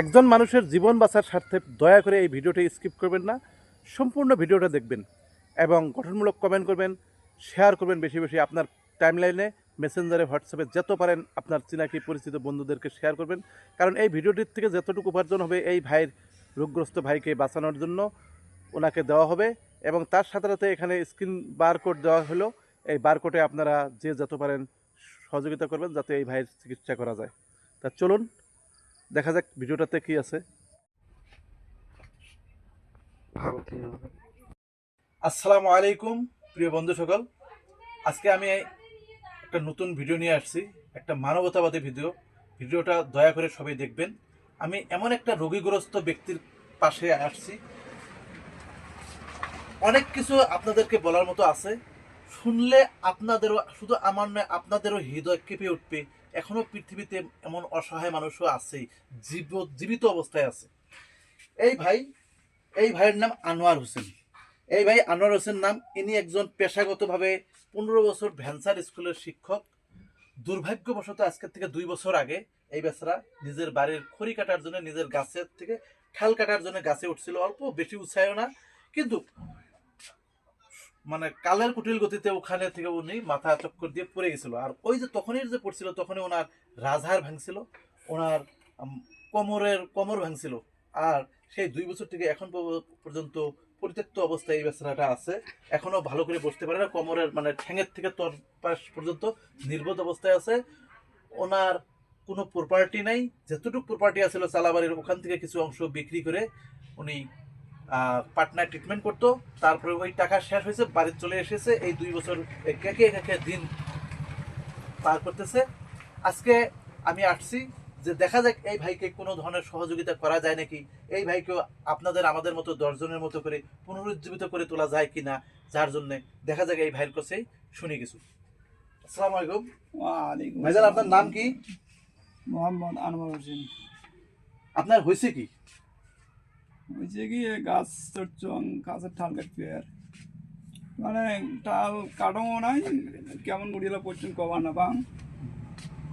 একজন মানুষের জীবন বাঁচার স্বার্থে দয়া করে এই ভিডিওটি স্কিপ করবেন না, সম্পূর্ণ ভিডিওটা দেখবেন এবং গঠনমূলক কমেন্ট করবেন শেয়ার করবেন বেশি বেশি আপনার টাইমলাইনে মেসেঞ্জারে হোয়াটসঅ্যাপে যত পারেন আপনার চিনাকি পরিচিত বন্ধুদেরকে শেয়ার করবেন। কারণ এই ভিডিওটির থেকে যতটুকু উপার্জন হবে এই ভাইয়ের রোগগ্রস্ত ভাইকে বাঁচানোর জন্য ওনাকে দেওয়া হবে এবং তার সাথে সাথে এখানে স্ক্রিন বারকোড দেওয়া হলো। এই বারকোডে আপনারা যে যত পারেন সহযোগিতা করবেন যাতে এই ভাইয়ের চিকিৎসা করা যায়। তা চলুন দেখা যাক, ভিডিওটাতে কি আছে। আসসালামু আলাইকুম, প্রিয় বন্ধু সকল। আজকে আমি একটা নতুন ভিডিও নিয়ে আসছি, একটা মানবতাবাদী ভিডিও। ভিডিওটা দয়া করে সবাই দেখবেন। আমি এমন একটা রোগীগ্রস্ত ব্যক্তির পাশে আসছি। অনেক কিছু আপনাদেরকে বলার মতো আছে। শুনলে আপনাদেরও, শুধু আমার নয়, আপনাদেরও হৃদয় কেঁপে উঠবে। এখনও পৃথিবীতে এমন অসহায় মানুষও আছে, জীব জীবিত অবস্থায় আছে। এই ভাই, এই ভাইয়ের নাম আনোয়ার হোসেন। এই ভাই আনোয়ার হোসেন নাম, ইনি একজন পেশাগতভাবে পনেরো বছর ভ্যানসার স্কুলের শিক্ষক। দুর্ভাগ্যবশত আজকের থেকে দুই বছর আগে এই বেচারা নিজের বাড়ির খড়ি কাটার জন্য নিজের গাছের থেকে ঠাল কাটার জন্য গাছে উঠছিল, অল্প বেশি উৎসাহ না। কিন্তু মানে কালের কুটিল গতিতে ওখানে থেকে উনি মাথা চক্কর দিয়ে পড়ে গেছিল। আর ওই যে তখনই যে পড়ছিল, তখনই ওনার রাজহার ভাঙছিল, ওনার কোমরের কোমর ভাঙছিল। আর সেই দুই বছর থেকে এখন পর্যন্ত পরিত্যক্ত অবস্থায় এই বেচারাটা আছে। এখনও ভালো করে বসতে পারে না, কোমরের মানে ঠ্যাঙের থেকে তোর পাশ পর্যন্ত নির্বোধ অবস্থায় আছে। ওনার কোনো প্রপার্টি নাই, যতটুকু প্রপার্টি আছিল চালাবাড়ির ওখান থেকে কিছু অংশ বিক্রি করে উনি পাটনায় ট্রিটমেন্ট করতো তারপরে ওই টাকা শেষ হয়েছে বাড়ি চলে এসেছে এই দুই বছর একে একে দিন পার করতেছে। আজকে আমি আসছি যে দেখা যাক এই ভাইকে কোনো ধরনের সহযোগিতা করা যায় নাকি এই ভাইকেও আপনাদের আমাদের মতো দশজনের মতো করে পুনরুজ্জীবিত করে তোলা যায় কিনা যার জন্য দেখা যাক এই ভাইয়ের কাছেই শুনি কিছু। আসসালামু আলাইকুম। ভাইজান আপনার নাম কি? মোহাম্মদ আনোয়ার হোসেন। আপনার হয়েছে কি? হয়েছে এ গাছ চড়ছং গাছের ঠাল কাটবে আর মানে টাল কাটও নাই, কেমন গুড়িয়েলা পড়ছুন কবার না পাং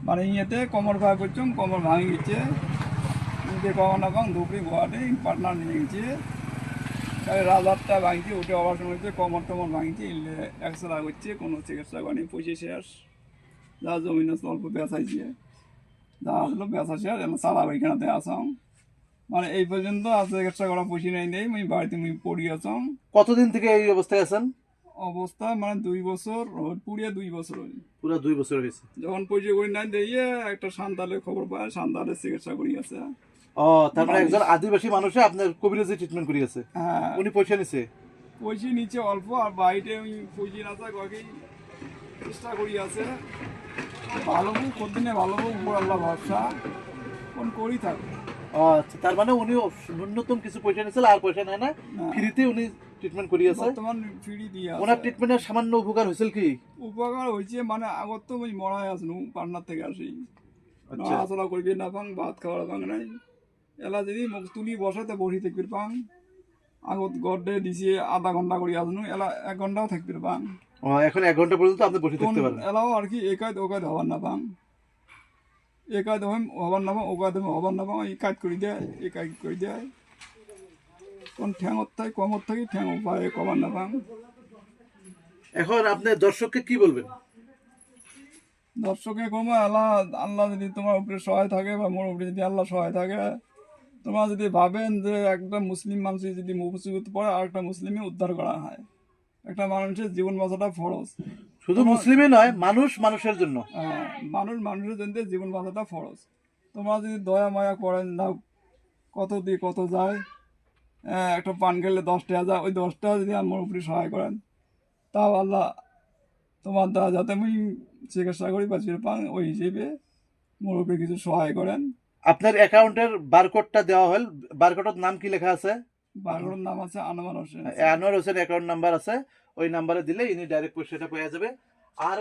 মানে ইয়েতে কমর ভাই পড়ছুন কমর ভাঙি গেছে ইয়ে কবার না পাং ধুপড়ি গোয়াতে পাটনার নিয়ে গেছে। তাই রাজারটা ভাঙছে উঠে সময় হচ্ছে কমর টমর ভাঙছে ইলে এক্সরা করছে, কোনো চিকিৎসা করেনি পয়সা শেষ। যা জমিন অল্প বেচাইছে যা আসলো বেচা শেষ এবার সারা ওইখানে আসাম। মানে এই পর্যন্ত আর চিকিৎসা করা পয়সা নেই নেই আমি বাড়িতে আমি পড়ি আসাম কতদিন থেকে এই অবস্থায় আছেন? অবস্থা মানে দুই বছর পুড়িয়ে দুই বছর হই পুরো দুই বছর হয়েছে। যখন পয়সা করি নাই দিয়ে একটা সান্তালের খবর পায় সান্তালের চিকিৎসা করি আছে। ও তার মানে একজন আদিবাসী মানুষে আপনার কবিরাজি ট্রিটমেন্ট করিয়েছে হ্যাঁ। উনি পয়সা নিছে? পয়সা নিচে অল্প আর বাড়িতে আমি পয়সা না থাক ওকে চেষ্টা করি আছে। ভালো হোক কদিনে ভালো হোক আল্লাহ ভরসা। কোন করি থাক। ও আচ্ছা তার মানে উনি ন্যূনতম কিছু পয়সা নিয়েছিল আর পয়সা নেয় না। ফ্রিতে উনি ট্রিটমেন্ট করিয়েছে। বর্তমান ফিরি দিয়ে আছে। ওনার ট্রিটমেন্টের সামান্য উপকার হয়েছিল কি? উপকার হয়েছে মানে আগত তো ওই মরাই আসনু পান্নার থেকে আসি। আচ্ছা। আসলা করবি না পাং ভাত খাওয়ার পাং নাই। এলা যদি মুখ তুলি বসাতে বসি থাকবি পাং আগত গড্ডে দিছে আধা ঘণ্টা করে আসনু এলা এক ঘন্টাও থাকবি পাং। ও এখন এক ঘণ্টা পর্যন্ত আপনি বসে থাকতে পারেন। এলাও আর কি একাদ ওকাদ হবার না পাং। একাদ হইম হবার না পাং ওকাদ হইম হবার না পাং এই কাজ করে দেয় এই কাজ করে দেয়। কোন ঠ্যাঙত থাকি কমত থাকি ঠ্যাং পায় কবার না পাং এখন আপনি দর্শককে কি বলবেন? দর্শকে কমে আল্লাহ আল্লাহ যদি তোমার উপরে সহায় থাকে বা মোর উপরে যদি আল্লাহ সহায় থাকে তোমরা যদি ভাবেন যে একটা মুসলিম মানুষ যদি মুসিবত পড়ে আর একটা মুসলিমে উদ্ধার করা হয়। একটা মানুষের জীবন বাঁচাটা ফরজ। শুধু মুসলিমই নয় মানুষ মানুষের জন্য। মানুষ মানুষের জন্য জীবন বাঁচাটা ফরজ। তোমরা যদি দয়া মায়া করেন না কত দিয়ে কত যায় আহ, একটা পান খেলে দশ টাকা যায় ওই দশ টাকা যদি আমার উপরে সহায় করেন তাও আল্লাহ তোমার দ্বারা যাতে আমি চিকিৎসা করি বা পান ওই হিসেবে মোর উপরে কিছু সহায় করেন। আপনার অ্যাকাউন্টের বারকোডটা দেওয়া হল বারকোডের নাম কি লেখা আছে? বারোর নাম আছে আনোয়ার হোসেন। আনোয়ার হোসেন অ্যাকাউন্ট নাম্বার আছে। ওই নাম্বারে দিলে ইনি ডাইরেক্ট পয়সাটা পেয়ে যাবে। আর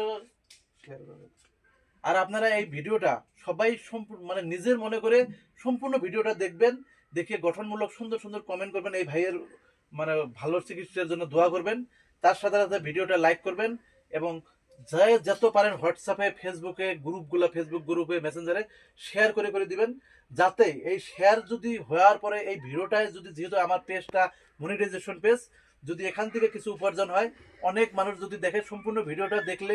আর আপনারা এই ভিডিওটা সবাই সম্পূর্ণ মানে নিজের মনে করে সম্পূর্ণ ভিডিওটা দেখবেন, দেখে গঠনমূলক সুন্দর সুন্দর কমেন্ট করবেন, এই ভাইয়ের মানে ভালো চিকিৎসার জন্য দোয়া করবেন। তার সাথে সাথে ভিডিওটা লাইক করবেন এবং যে যত পারেন হোয়াটসঅ্যাপে ফেসবুকে গ্রুপগুলো ফেসবুক গ্রুপে মেসেঞ্জারে শেয়ার করে করে দিবেন। যাতে এই শেয়ার যদি হওয়ার পরে এই ভিডিওটায় যদি যেহেতু আমার পেজটা মনিটাইজেশন পেজ যদি এখান থেকে কিছু উপার্জন হয়, অনেক মানুষ যদি দেখে সম্পূর্ণ ভিডিওটা দেখলে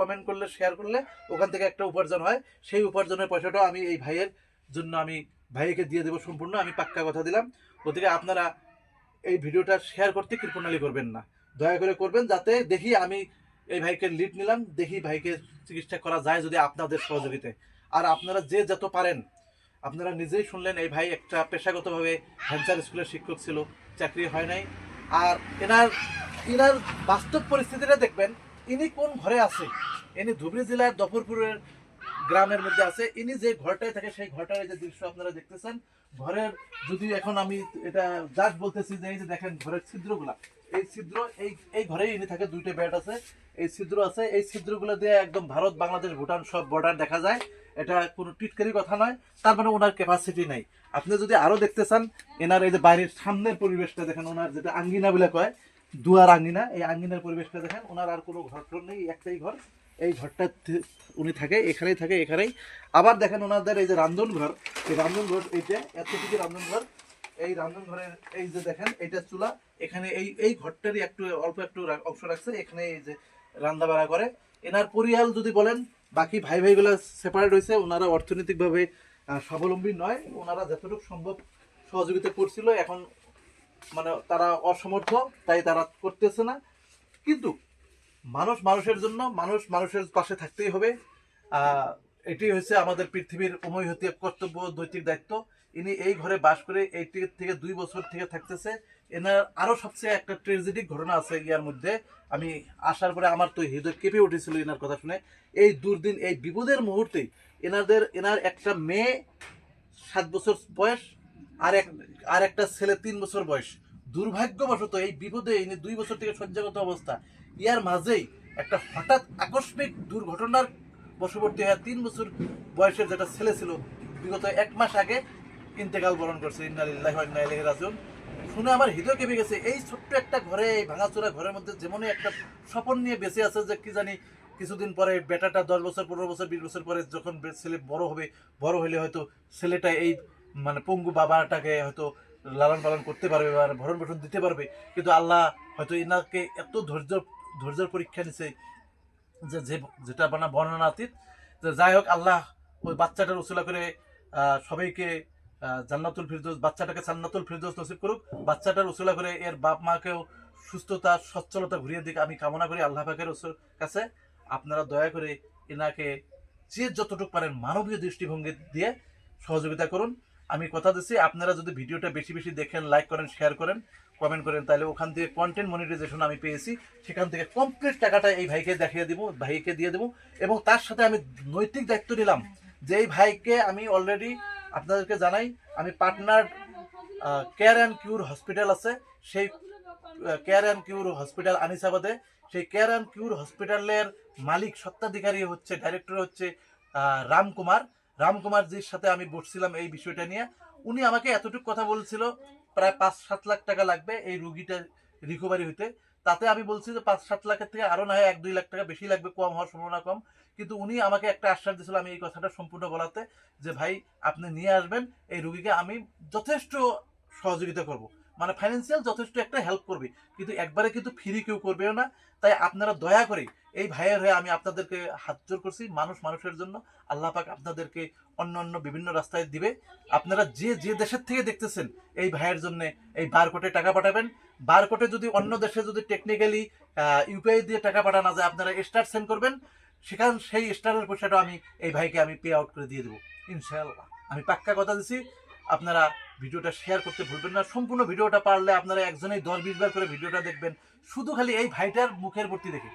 কমেন্ট করলে শেয়ার করলে, ওখান থেকে একটা উপার্জন হয়। সেই উপার্জনের পয়সাটা আমি এই ভাইয়ের জন্য আমি ভাইকে দিয়ে দেবো সম্পূর্ণ, আমি পাক্কা কথা দিলাম। ওদিকে আপনারা এই ভিডিওটা শেয়ার করতে কৃপণালি করবেন না। দয়া করে করবেন যাতে দেখি আমি এই ভাইকে লিড নিলাম, দেখি ভাইকে চিকিৎসা করা যায় যদি আপনাদের সহযোগিতায়। আর আপনারা যে যত পারেন, আপনারা নিজেই শুনলেন, এই ভাই একটা পেশাগতভাবে ভেঞ্চার স্কুলের শিক্ষক ছিল, চাকরি হয় নাই। আর এনার এনার বাস্তব পরিস্থিতিটা দেখবেন, ইনি কোন ঘরে আছে? ইনি ধুবড়ী জেলার দফরপুরের গ্রামের মধ্যে আছে। ইনি যে ঘরটায় থাকে, সেই ঘরটার যে দৃশ্য আপনারা দেখতেছেন, ঘরের যদি এখন আমি এটা জাস্ট বলতেছি যে, এই যে দেখেন ঘরের ছিদ্রগুলা, এই ছিদ্র, এই এই ঘরেই ইনি থাকে, দুইটা বেড আছে। এই ছিদ্র আছে, এই ছিদ্রগুলো দিয়ে একদম ভারত বাংলাদেশ ভুটান সব বর্ডার দেখা যায়। এটা কোনো টিটকারি কথা নয়, তার মানে ওনার ক্যাপাসিটি নাই। আপনি যদি আরও দেখতে চান, এনার এই যে বাইরের সামনের পরিবেশটা দেখেন, ওনার যেটা আঙ্গিনা বলে কয়, দুয়ার আঙ্গিনা, এই আঙ্গিনার পরিবেশটা দেখেন, ওনার আর কোনো ঘর টর নেই, একটাই ঘর। এই ঘরটা উনি থাকে, এখানেই থাকে, এখানেই। আবার দেখেন ওনাদের এই যে রান্ধন ঘর, এই রান্ধন ঘর এইটা এতটুকু রান্ধন ঘর, এই রান্ধন ঘরের এই যে দেখেন, এইটা চুলা, এখানে এই এই ঘরটারই একটু অল্প একটু অংশ রাখছে, এখানে এই যে রান্না বাড়া করে। এনার পরিয়াল যদি বলেন বাকি ভাই ভাইগুলো সেপারেট হয়েছে ওনারা অর্থনৈতিকভাবে স্বাবলম্বী নয়, ওনারা যতটুকু সম্ভব সহযোগিতা করছিল, এখন মানে তারা অসমর্থ, তাই তারা করতেছে না। কিন্তু মানুষ মানুষের জন্য, মানুষ মানুষের পাশে থাকতেই হবে। এটি হচ্ছে আমাদের পৃথিবীর উময় হতে কর্তব্য, নৈতিক দায়িত্ব। ইনি এই ঘরে বাস করে এই থেকে- দুই বছর থেকে থাকতেছে। এনার আরও সবচেয়ে একটা ট্রেজেডিক ঘটনা আছে ইয়ার মধ্যে। আমি আসার পরে আমার তো হৃদয় কেঁপে উঠেছিল এনার কথা শুনে। এই দুর্দিন, এই বিপদের মুহূর্তে এনাদের, এনার একটা মেয়ে সাত বছর বয়স আর এক আর একটা ছেলে তিন বছর বয়স। দুর্ভাগ্যবশত এই বিপদে ইনি দুই বছর থেকে সজ্জাগত অবস্থা। ইয়ার মাঝেই একটা হঠাৎ আকস্মিক দুর্ঘটনার বশবর্তী হয়ে তিন বছর বয়সের যেটা ছেলে ছিল, বিগত এক মাস আগে ইন্তেকাল বরণ করছে, ইন্নালিল্লাহি শুনে আমার হৃদয় কেঁপে গেছে, এই ছোট্ট একটা ঘরে, এই ভাঙাচোরা ঘরের মধ্যে যেমনই একটা স্বপন নিয়ে বেঁচে আছে যে কি জানি কিছুদিন পরে, বেটাটা দশ বছর, পনেরো বছর, বিশ বছর পরে যখন ছেলে বড় হবে, বড় হলে হয়তো ছেলেটা এই মানে পঙ্গু বাবাটাকে হয়তো লালন পালন করতে পারবে বা ভরণ পোষণ দিতে পারবে। কিন্তু আল্লাহ হয়তো এনাকে এত ধৈর্য, ধৈর্যের পরীক্ষা নিছে যে যে যেটা মানে যে যাই হোক, আল্লাহ ওই বাচ্চাটার উসুলা করে সবাইকে জান্নাতুল ফিরদৌস, বাচ্চাটাকে জান্নাতুল ফিরদৌস নসিব করুক। বাচ্চাটার উসুলা করে এর বাপ মাকেও সুস্থতা, সচ্ছলতা ঘুরিয়ে দিক আমি কামনা করি আল্লাহ পাকের কাছে। আপনারা দয়া করে এনাকে যে যতটুকু পারেন মানবীয় দৃষ্টিভঙ্গি দিয়ে সহযোগিতা করুন। আমি কথা দিচ্ছি, আপনারা যদি ভিডিওটা বেশি বেশি দেখেন লাইক করেন শেয়ার করেন কমেন্ট করেন, তাহলে ওখান থেকে কন্টেন্ট মনিটাইজেশন আমি পেয়েছি। সেখান থেকে কমপ্লিট টাকাটা এই ভাইকে দেখিয়ে দিব, ভাইকে দিয়ে দেবো। এবং তার সাথে আমি নৈতিক দায়িত্ব নিলাম যে, এই ভাইকে আমি অলরেডি আপনাদেরকে জানাই, আমি partner care and cure hospital আছে। সেই কেয়ার অ্যান্ড কিউর হসপিটাল আনিসাবাদে। সেই কেয়ার অ্যান্ড কিউর হসপিটালের মালিক সত্ত্বাধিকারী হচ্ছে ডাইরেক্টর হচ্ছে রামকুমার। রামকুমারজির সাথে আমি বসছিলাম এই বিষয়টা নিয়ে। উনি আমাকে এতটুকু কথা বলছিল, প্রায় পাঁচ সাত লাখ টাকা লাগবে এই রুগীটা রিকভারি হইতে। তাতে আমি বলছি যে পাঁচ সাত লাখের থেকে আরও না হয় এক দুই লাখ টাকা বেশি লাগবে, কম হওয়ার সম্ভাবনা কম। কিন্তু উনি আমাকে একটা আশ্বাস দিয়েছিল আমি এই কথাটা সম্পূর্ণ বলাতে যে, ভাই, আপনি নিয়ে আসবেন, এই রুগীকে আমি যথেষ্ট সহযোগিতা করব। মানে ফাইন্যান্সিয়াল যথেষ্ট একটা হেল্প করবে। কিন্তু একবারে কিন্তু ফ্রি কেউ করবেও না। তাই আপনারা দয়া করে এই ভাইয়ের হয়ে আমি আপনাদেরকে হাত জোর করছি মানুষ মানুষের জন্য। আল্লাহ পাক আপনাদেরকে অন্য অন্য বিভিন্ন রাস্তায় দিবে। আপনারা যে যে দেশের থেকে দেখতেছেন, এই ভাইয়ের জন্য এই বারকোটে টাকা পাঠাবেন। বারকোটে যদি অন্য দেশে যদি টেকনিক্যালি ইউপিআই দিয়ে টাকা পাঠানো যায়, আপনারা স্টার সেন্ড করবেন। সেখান সেই স্টারের পয়সাটা আমি, এই ভাইকে আমি পে আউট করে দিয়ে দেবো। ইনশাআল্লাহ। আমি পাক্কা কথা দিছি। আপনারা ভিডিওটা শেয়ার করতে ভুলবেন না। সম্পূর্ণ ভিডিওটা পারলে আপনারা একজনেই দশ বিশ বার করে ভিডিওটা দেখবেন। শুধু খালি এই ভাইটার মুখের ভর্তি দেখে।